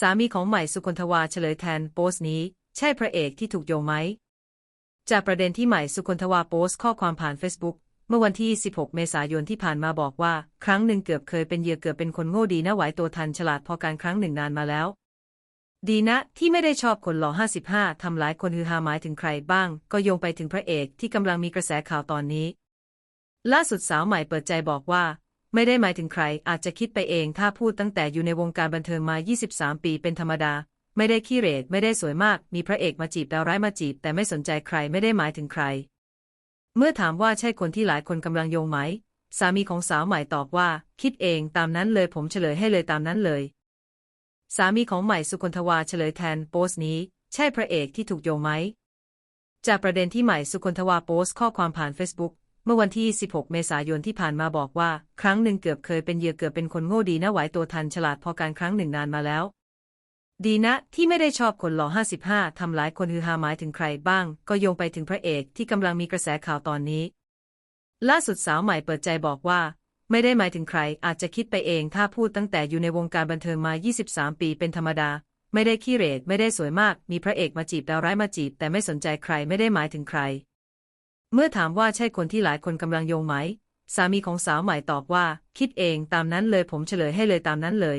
สามีของใหม่สุคนทวาเฉลยแทนโพสต์นี้ ใช่พระเอกที่ถูกโยงไหม จากประเด็นที่ใหม่สุคนทวาโพสต์ข้อความผ่าน Facebook เมื่อวันที่ 16 เมษายนที่ผ่านมาบอกว่า ครั้งหนึ่งเกือบเคยเป็นเหยื่อเกือบเป็นคนโง่ดีนะไหวตัวทันฉลาดพอการครั้งหนึ่งนานมาแล้ว ดีนะที่ไม่ได้ชอบคนหล่อ 55 ทำหลายคนฮือฮาหมายถึงใครบ้าง ก็โยงไปถึงพระเอกที่กำลังมีกระแสข่าวตอนนี้ ล่าสุดสาวใหม่เปิดใจบอกว่า ไม่ได้หมายถึงใคร อาจจะคิดไปเองถ้าพูดตั้งแต่อยู่ในวงการบันเทิงมา 23 ปีเป็นธรรมดา ไม่ได้ขี้เหร่ไม่ได้สวยมาก มีพระเอกมาจีบดาวร้ายมาจีบ แต่ไม่สนใจใครไม่ได้หมายถึงใคร เมื่อถามว่าใช่คนที่หลายคนกำลังโยงไหม สามีของสาวใหม่ตอบว่า คิดเองตามนั้นเลยผมเฉลยให้เลยตามนั้นเลย สามีของใหม่สุคนทวาเฉลยแทนโพสต์นี้ ใช่พระเอกที่ถูกโยงไหมจากประเด็นที่ใหม่สุคนทวาโพสต์ข้อความผ่าน Facebook เมื่อวันที่ 16 เมษายนที่ผ่านมาบอกว่า ครั้งหนึ่งเกือบเคยเป็นเหยื่อเกือบเป็นคนโง่ดีนะไหวตัวทันฉลาดพอการครั้งหนึ่งนานมาแล้ว ดีนะที่ไม่ได้ชอบคนหล่อ 55 ทำหลายคนฮือฮาหมายถึงใครบ้าง ก็โยงไปถึงพระเอกที่กำลังมีกระแสข่าวตอนนี้ ล่าสุดสาวใหม่เปิดใจบอกว่า ไม่ได้หมายถึงใครอาจจะคิดไปเองถ้าพูดตั้งแต่อยู่ในวงการบันเทิงมา 23 ปีเป็นธรรมดา ไม่ได้ขี้เหร่ไม่ได้สวยมาก มีพระเอกมาจีบดาวร้ายมาจีบ แต่ไม่สนใจใครไม่ได้หมายถึงใคร เมื่อถามว่าใช่คนที่หลายคนกำลังโยงไหม สามีของสาวใหม่ตอบว่า คิดเองตามนั้นเลยผมเฉลยให้เลยตามนั้นเลย